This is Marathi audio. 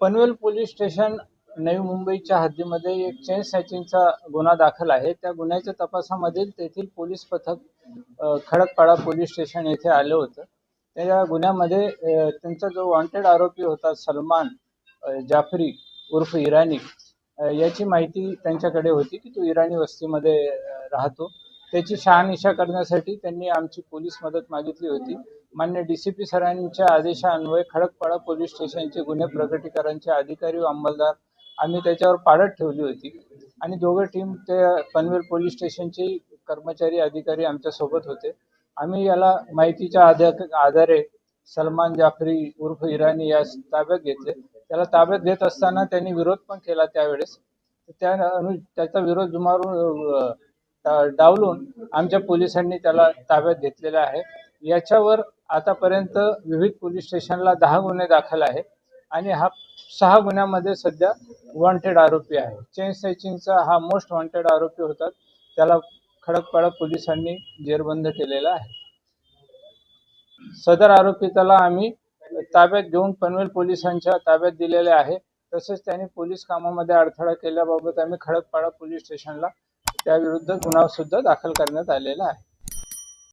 पनवेल पोलीस स्टेशन नवी मुंबईच्या हद्दीमध्ये एक चेन स्नॅचिंगचा गुन्हा दाखल आहे. त्या गुन्ह्याच्या तपासामध्ये तेथील पोलीस पथक खडकपाडा पोलीस स्टेशन येथे आलं होतं. त्या गुन्ह्यामध्ये त्यांचा जो वॉन्टेड आरोपी होता सलमान जाफरी उर्फ इराणी याची माहिती त्यांच्याकडे होती की तो इराणी वस्तीमध्ये राहतो. त्याची शहानिशा करण्यासाठी त्यांनी आमची पोलीस मदत मागितली होती. मान्य डी सी पी सरांच्या आदेशान्वये खडकपाडा पोलीस स्टेशनचे गुन्हे प्रगटीकरणचे अधिकारी व अंमलदार आम्ही त्याच्यावर पाळत ठेवली होती. आणि दोघं टीम ते पनवेल पोलीस स्टेशनचे कर्मचारी अधिकारी आमच्यासोबत होते. आम्ही याला माहितीच्या आधारे सलमान जाफरी उर्फ इराणी यास ताब्यात घेतले. त्याला ताब्यात घेत असताना त्यांनी विरोध पण केला त्यावेळेस. त्या अनु त्याचा विरोध जुमारून डावलून आमच्या पोलिसांनी त्याला ताब्यात घेतलेला आहे. याच्यावर आतापर्यंत विविध पोलीस स्टेशनला दहा गुन्हे दाखल आहे आणि हा सहा गुन्ह्यामध्ये सध्या वॉन्टेड आरोपी आहे. चेन स्नॅचिंगचा हा मोस्ट वॉन्टेड आरोपी होता. त्याला खडकपाडा पोलिसांनी जेरबंद केलेला आहे. सदर आरोपी त्याला आम्ही ताब्यात घेऊन पनवेल पोलिसांच्या ताब्यात दिलेले आहे. तसेच त्यांनी पोलीस कामामध्ये अडथळा केल्याबाबत आम्ही खडकपाडा पोलीस स्टेशनला त्याविरुद्ध गुन्हा सुद्धा दाखल करण्यात आलेला आहे.